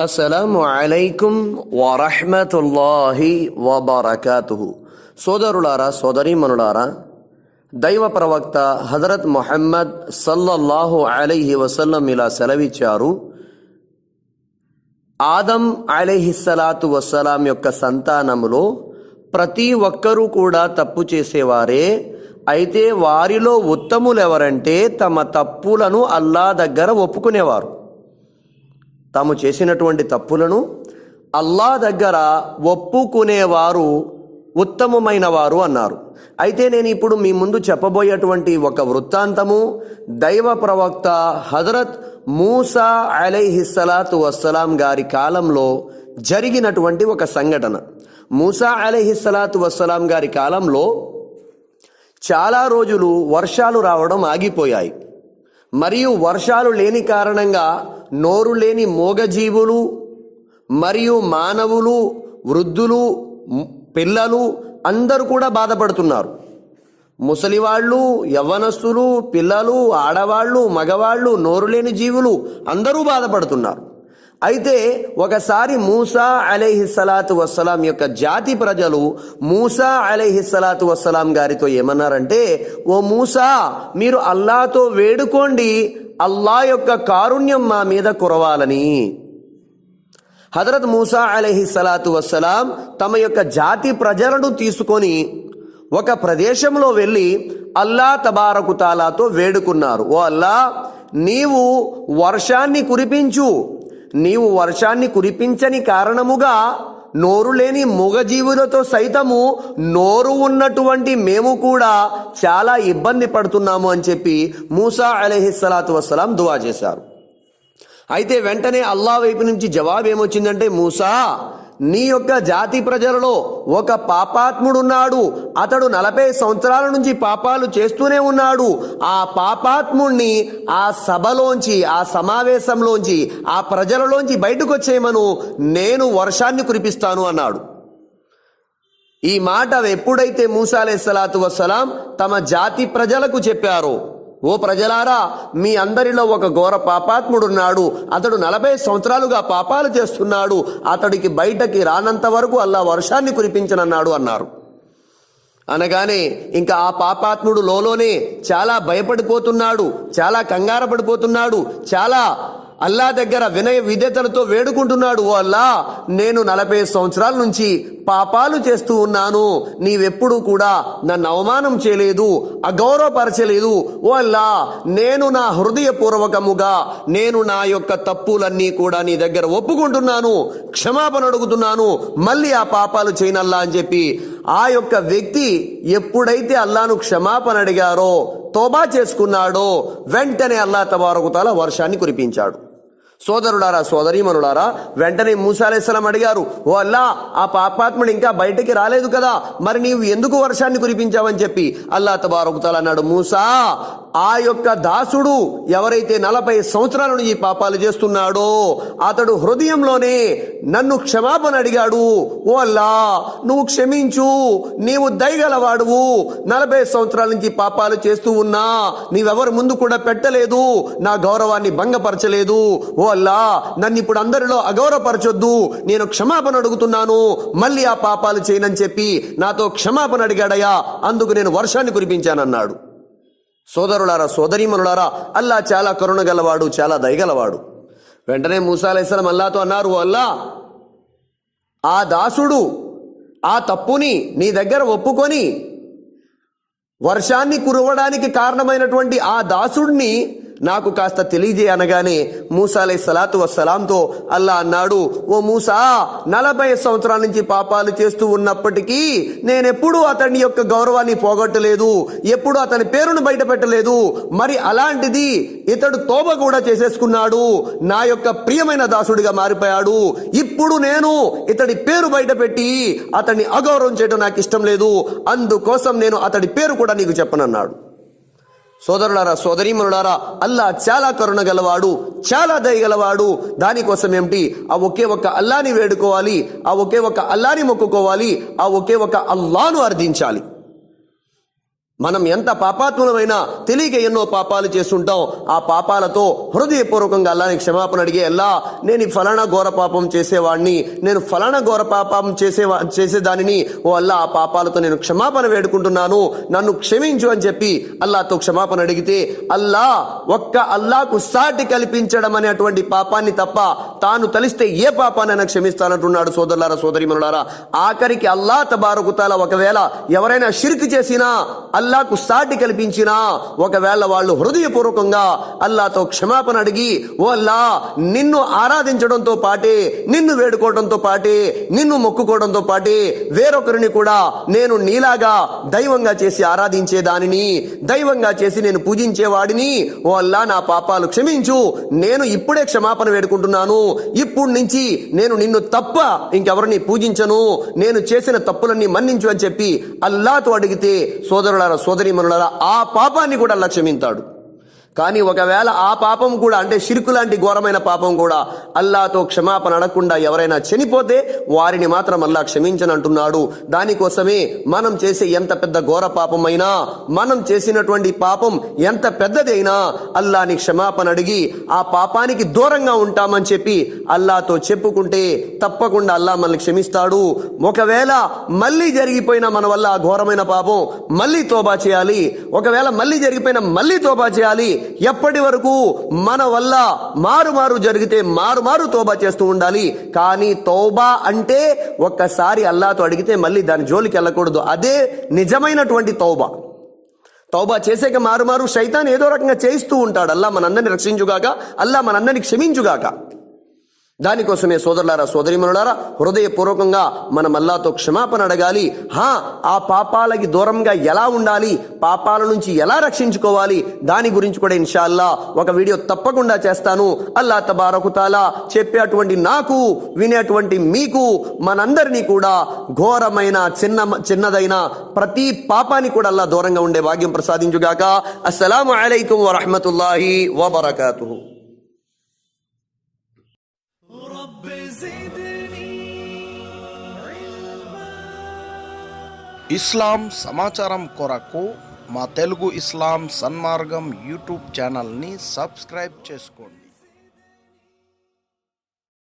అస్సలాము అలైకుం వరహ్మతుల్లాహి వబరకాతుహు. సోదరులారా సోదరీమనులారా దైవ ప్రవక్త హజరత్ మొహమ్మద్ సల్లల్లాహు అలైహి వసల్లం ఇలా సెలవిచ్చారు ఆదం అలైహిస్సలాతు వస్సలాం యొక్క సంతానములో ప్రతి ఒక్కరూ కూడా తప్పు చేసేవారే అయితే వారిలో ఉత్తములెవరంటే తమ తప్పులను అల్లా దగ్గర ఒప్పుకునేవారు. తాము చేసినటువంటి తప్పులను అల్లా దగ్గర ఒప్పుకునేవారు ఉత్తమమైన వారు అన్నారు. అయితే నేను ఇప్పుడు మీ ముందు చెప్పబోయేటువంటి ఒక వృత్తాంతము దైవ ప్రవక్త హజరత్ మూసా అలైహిస్సలాతు వస్సలాం గారి కాలంలో జరిగినటువంటి ఒక సంఘటన. మూసా అలైహిస్సలాతు వస్సలాం గారి కాలంలో చాలా రోజులు వర్షాలు రావడం ఆగిపోయాయి. మరియు వర్షాలు లేని కారణంగా నోరు లేని మూగజీవులు మరియు మానవులు వృద్ధులు పిల్లలు అందరూ కూడా బాధపడుతున్నారు. ముసలివాళ్ళు యవ్వనస్తులు పిల్లలు ఆడవాళ్ళు మగవాళ్ళు నోరు లేని జీవులు అందరూ బాధపడుతున్నారు. అయితే ఒకసారి మూసా అలైహిస్సలాతు వస్సలాం యొక్క జాతి ప్రజలు మూసా అలైహిస్సలాతు వస్సలాం గారితో ఏమన్నారంటే ఓ మూసా మీరు అల్లాతో వేడుకోండి. అల్లా యొక్క కారుణ్యం మా మీద కురవాలని. హజరత్ మూసా అలైహిస్సలాతు సలాతు వస్సలాం తమ యొక్క జాతి ప్రజలను తీసుకొని ఒక ప్రదేశంలో వెళ్ళి అల్లా తబారకు తాలాతో వేడుకున్నారు. ఓ అల్లా నీవు వర్షాన్ని కురిపించు. నీవు వర్షాన్ని కురిపించని కారణముగా నోరు లేని మూగజీవులతో సైతము నోరు ఉన్నటువంటి మేము కూడా చాలా ఇబ్బంది పడుతున్నాము అని చెప్పి మూసా అలహిస్సలాతు వసలాం దువా చేశారు. అయితే వెంటనే అల్లా వైపు నుంచి జవాబు ఏమొచ్చిందంటే మూసా నీ యొక్క జాతి ప్రజలలో ఒక పాపాత్ముడున్నాడు. అతడు నలభై సంవత్సరాల నుంచి పాపాలు చేస్తూనే ఉన్నాడు. ఆ పాపాత్ముణ్ణి ఆ సభలోంచి ఆ సమావేశంలోంచి ఆ ప్రజలలోంచి బయటకు వచ్చేయమను నేను వర్షాన్ని కురిపిస్తాను అన్నాడు. ఈ మాట ఎప్పుడైతే మూసాలే సలాతు వసలాం తమ జాతి ప్రజలకు చెప్పారో ఓ ప్రజలారా మీ అందరిలో ఒక ఘోర పాపాత్ముడున్నాడు. అతడు నలభై సంవత్సరాలుగా పాపాలు చేస్తున్నాడు. అతడికి బయటకి రానంత వరకు అల్లా వర్షాన్ని కురిపించనన్నాడు అన్నారు. అనగానే ఇంకా ఆ పాపాత్ముడు లోలోనే చాలా భయపడిపోతున్నాడు చాలా కంగారపడిపోతున్నాడు చాలా అల్లా దగ్గర వినయ విధేతలతో వేడుకుంటున్నాడు ఓ అల్లా. నేను నలభై సంవత్సరాల నుంచి పాపాలు చేస్తూ ఉన్నాను. నీవెప్పుడు కూడా నన్ను అవమానం చేయలేదు అగౌరవపరచలేదు. ఓ అల్లా నేను నా హృదయపూర్వకముగా నేను నా యొక్క తప్పులన్నీ కూడా నీ దగ్గర ఒప్పుకుంటున్నాను క్షమాపణ అడుగుతున్నాను. మళ్ళీ ఆ పాపాలు చేయనల్లా అని చెప్పి ఆ యొక్క వ్యక్తి ఎప్పుడైతే అల్లాను క్షమాపణ అడిగారో తోబా చేసుకున్నాడో వెంటనే అల్లా తబారకుతాల వర్షాన్ని కురిపించాడు. సోదరుడారా సోదరీమనులారా వెంటనే మూసాలేసలం అడిగారు ఓ అల్లా ఆ పాపాత్ముడు ఇంకా బయటికి రాలేదు కదా మరి నీవు ఎందుకు వర్షాన్ని కురిపించావని చెప్పి? అల్లా తబారకుతాల అన్నాడు మూసా ఆ యొక్క దాసుడు ఎవరైతే నలభై సంవత్సరాల నుంచి పాపాలు చేస్తున్నాడో అతడు హృదయంలోనే నన్ను క్షమాపణ అడిగాడు. ఓ అల్లా నువ్వు క్షమించు నీవు దయగలవాడువు. నలభై సంవత్సరాల నుంచి పాపాలు చేస్తూ ఉన్నా నీవెవరు ముందు కూడా పెట్టలేదు నా గౌరవాన్ని భంగపరచలేదు. ఓ అల్లా నన్ను ఇప్పుడు అందరిలో అగౌరవపరచొద్దు నేను క్షమాపణ అడుగుతున్నాను మళ్ళీ ఆ పాపాలు చేయనని చెప్పి నాతో క్షమాపణ అడిగాడయా అందుకు నేను వర్షాన్ని కురిపించానన్నాడు. సోదరులారా సోదరీమనులారా అల్లా చాలా కరుణ గలవాడు చాలా దయగలవాడు వెంటనే మూసాలేసలం అల్లాతో అన్నారు అల్లా ఆ దాసుడు ఆ తప్పుని నీ దగ్గర ఒప్పుకొని వర్షాన్ని కురవడానికి కారణమైనటువంటి ఆ దాసుడిని నాకు కాస్త తెలియజే అనగానే మూసాలే సలాతు వసలాంతో అల్లా అన్నాడు ఓ మూసా నలభై సంవత్సరాల నుంచి పాపాలు చేస్తూ ఉన్నప్పటికీ నేనెప్పుడూ అతని యొక్క గౌరవాన్ని పోగొట్టలేదు ఎప్పుడు అతని పేరును బయటపెట్టలేదు. మరి అలాంటిది ఇతడు తోబ కూడా చేసేసుకున్నాడు నా యొక్క ప్రియమైన దాసుడిగా మారిపోయాడు. ఇప్పుడు నేను ఇతడి పేరు బయటపెట్టి అతన్ని అగౌరవం చేయడం నాకు ఇష్టం లేదు అందుకోసం నేను అతడి పేరు కూడా నీకు చెప్పనన్నాడు. సోదరులారా సోదరీమనులారా అల్లా చాలా కరుణ గలవాడు చాలా దయగలవాడు దానికోసం ఏమిటి? ఆ ఒకే ఒక అల్లాని వేడుకోవాలి ఆ ఒకే ఒక అల్లాని మొక్కుకోవాలి ఆ ఒకే ఒక అల్లాను అర్థించాలి మనం ఎంత పాపాత్ములమైనా తెలియక ఎన్నో పాపాలు చేస్తుంటాం. ఆ పాపాలతో హృదయపూర్వకంగా అల్లాని క్షమాపణ అడిగే అల్లా నేను ఈ ఫలానా ఘోర పాపం చేసేవాడిని నేను ఫలానా ఘోర పాపం చేసేవా చేసేదానిని ఓ అల్లా ఆ పాపాలతో నేను క్షమాపణ వేడుకుంటున్నాను నన్ను క్షమించు అని చెప్పి అల్లాతో క్షమాపణ అడిగితే అల్లా ఒక్క అల్లాకు సాటి కల్పించడం అనేటువంటి పాపాన్ని తప్ప తాను తలిస్తే ఏ పాపానైనా క్షమిస్తానంటున్నాడు సోదరులారా సోదరిమనులారా ఆఖరికి అల్లా తబారుకుతాల ఒకవేళ ఎవరైనా షిర్క్ చేసినా అల్లా అల్లాకు సాటి కల్పించినా ఒకవేళ వాళ్ళు హృదయపూర్వకంగా అల్లాతో క్షమాపణ అడిగి ఓ అల్లా నిన్ను ఆరాధించడంతో పాటే నిన్ను వేడుకోవడంతో పాటే నిన్ను మొక్కుకోవడంతో పాటే వేరొకరిని కూడా నేను నీలాగా దైవంగా చేసి ఆరాధించే దానిని దైవంగా చేసి నేను పూజించేవాడిని ఓ అల్లా నా పాపాలు క్షమించు నేను ఇప్పుడే క్షమాపణ వేడుకుంటున్నాను ఇప్పుడు నుంచి నేను నిన్ను తప్ప ఇంకెవరిని పూజించను నేను చేసిన తప్పులన్నీ మన్నించు అని చెప్పి అల్లాతో అడిగితే సోదరి మనులారా ఆ పాపాన్ని కూడా అల్లా క్షమింతాడు కానీ ఒకవేళ ఆ పాపం కూడా అంటే షిరుకు లాంటి ఘోరమైన పాపం కూడా అల్లాతో క్షమాపణ అడగకుండా ఎవరైనా చనిపోతే వారిని మాత్రం అల్లా క్షమించనంటున్నాడు. దానికోసమే మనం చేసే ఎంత పెద్ద ఘోర పాపమైనా మనం చేసినటువంటి పాపం ఎంత పెద్దదైనా అల్లాని క్షమాపణ అడిగి ఆ పాపానికి దూరంగా ఉంటామని చెప్పి అల్లాతో చెప్పుకుంటే తప్పకుండా అల్లా మనల్ని క్షమిస్తాడు. ఒకవేళ మళ్ళీ జరిగిపోయిన మన వల్ల ఆ ఘోరమైన పాపం మళ్ళీ తోబా చేయాలి. ఒకవేళ మళ్ళీ జరిగిపోయిన మళ్ళీ తోబా చేయాలి. ఎప్పటి వరకు మన వల్ల మారు మారు జరిగితే మారు మారు తోబా చేస్తూ ఉండాలి. కానీ తోబా అంటే ఒక్కసారి అల్లాతో అడిగితే మళ్ళీ దాని జోలికి వెళ్ళకూడదు. అదే నిజమైనటువంటి తౌబా. తౌబా చేసేక మారు మారు శైతాన్ ఏదో రకంగా చేయిస్తూ ఉంటాడు. అల్లా మనందరిని రక్షించుగాక అల్లా మనందరిని క్షమించుగాక. దానికోసమే సోదరులారా సోదరిమనులారా హృదయపూర్వకంగా మనం అల్లాతో క్షమాపణ అడగాలి. హా ఆ పాపాలకి దూరంగా ఎలా ఉండాలి? పాపాల నుంచి ఎలా రక్షించుకోవాలి? దాని గురించి కూడా ఇన్షాల్లా ఒక వీడియో తప్పకుండా చేస్తాను. అల్లా తబారకుతాలా చెప్పేటువంటి నాకు వినేటువంటి మీకు మనందరినీ కూడా ఘోరమైన చిన్న చిన్నదైన ప్రతి పాపాన్ని కూడా అల్లా దూరంగా ఉండే భాగ్యం ప్రసాదించుగాక. అస్సలం అలైకుం వరహమతుల్లాహి వబర్కూ ఇస్లాం సమాచారం కొరకు మా తెలుగు ఇస్లాం సన్మార్గం యూట్యూబ్ ఛానల్ని సబ్స్క్రైబ్ చేసుకోండి.